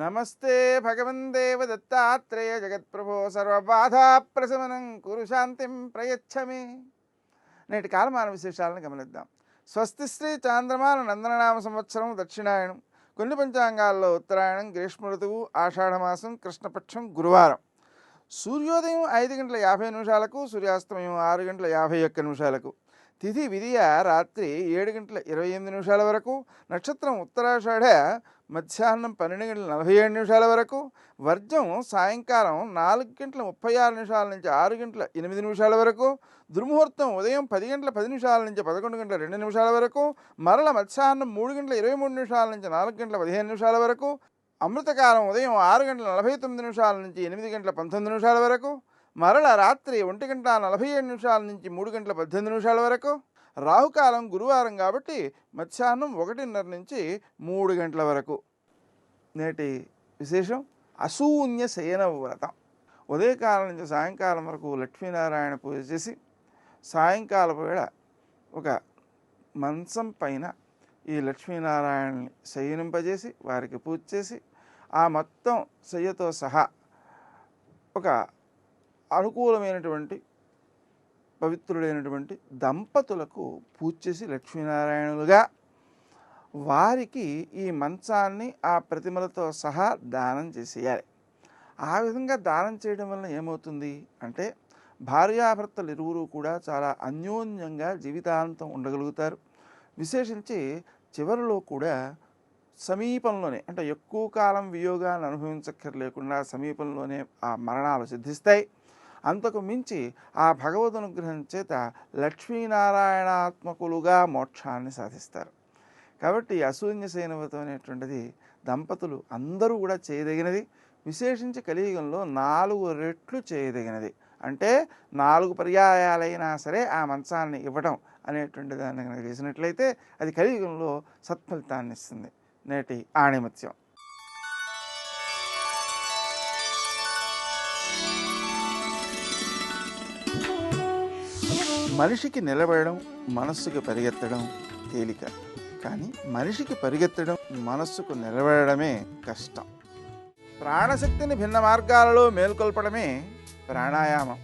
నమస్తే భగవందేవ దత్తాత్రేయ జగత్ప్రభో సర్వబాధా ప్రశమనం కురు శాంతిం ప్రయచ్చమి. నేటి కాలమాన విశేషాలను గమనిద్దాం. స్వస్తి శ్రీ చాంద్రమాన నందననామ సంవత్సరం దక్షిణాయనం కొన్ని పంచాంగాల్లో ఉత్తరాయణం గ్రీష్మ ఋతువు ఆషాఢమాసం కృష్ణపక్షం గురువారం. సూర్యోదయం ఐదు గంటల యాభై నిమిషాలకు సూర్యాస్తమయం ఆరు గంటల యాభై ఒక్క నిమిషాలకు. తిథి విధియ రాత్రి ఏడు గంటల ఇరవై ఎనిమిది నిమిషాల వరకు నక్షత్రం ఉత్తరాషాఢ మధ్యాహ్నం పన్నెండు గంటల నలభై ఏడు నిమిషాల వరకు వర్జం సాయంకాలం నాలుగు గంటల ముప్పై ఆరు నిమిషాల నుంచి ఆరు గంటల ఎనిమిది నిమిషాల వరకు దుర్ముహూర్తం ఉదయం పది గంటల పది నిమిషాల నుంచి పదకొండు గంటల రెండు నిమిషాల వరకు మరల మధ్యాహ్నం మూడు గంటల ఇరవై మూడు నిమిషాల నుంచి నాలుగు గంటల పదిహేను నిమిషాల వరకు అమృతకాలం ఉదయం ఆరు గంటల నలభై తొమ్మిది నిమిషాల నుంచి ఎనిమిది గంటల పంతొమ్మిది నిమిషాల వరకు మరల రాత్రి ఒంటి గంట నలభై ఏడు నిమిషాల నుంచి మూడు గంటల పద్దెనిమిది నిమిషాల వరకు రాహుకాలం గురువారం కాబట్టి మధ్యాహ్నం ఒకటిన్నర నుంచి మూడు గంటల వరకు. నేటి విశేషం అశూన్య శయన వ్రతం ఉదయకాలం నుంచి సాయంకాలం వరకు లక్ష్మీనారాయణ పూజ చేసి సాయంకాలం వేళ ఒక మంచం పైన ఈ లక్ష్మీనారాయణని శయనింపజేసి వారికి పూజ చేసి ఆ మొత్తం శయ్యతో సహా ఒక అనుకూలమైనటువంటి పవిత్రుడైనటువంటి దంపతులకు పూజ చేసి లక్ష్మీనారాయణులుగా వారికి ఈ మంచాన్ని ఆ ప్రతిమలతో సహా దానం చేసేయాలి. ఆ విధంగా దానం చేయడం వలన ఏమవుతుంది అంటే భార్యాభర్తలు ఇరువురు కూడా చాలా అన్యోన్యంగా జీవితాంతం ఉండగలుగుతారు. విశేషించి చివరిలో కూడా సమీపంలోనే అంటే ఎక్కువ కాలం వియోగాన్ని అనుభవించక్కర్లేకుండా సమీపంలోనే ఆ మరణాలు సిద్ధిస్తాయి. అంతకు మించి ఆ భగవద్ అనుగ్రహం చేత లక్ష్మీనారాయణాత్మకులుగా మోక్షాన్ని సాధిస్తారు. కాబట్టి అశూన్య శయనవ్రతం అనేటువంటిది దంపతులు అందరూ కూడా చేయదగినది. విశేషించి కలియుగంలో నాలుగు రెట్లు చేయదగినది. అంటే నాలుగు పర్యాయాలైనా సరే ఆ మంచాన్ని ఇవ్వడం అనేటువంటి దాన్ని కనుక చేసినట్లయితే అది కలియుగంలో సత్ఫలితాన్ని ఇస్తుంది. నేటి ఆణిమత్యం. మనిషికి నిలబడడం మనస్సుకు పరిగెత్తడం తేలిక. కానీ మనిషికి పరిగెత్తడం మనస్సుకు నిలబడమే కష్టం. ప్రాణశక్తిని భిన్న మార్గాలలో మేల్కొల్పడమే ప్రాణాయామం.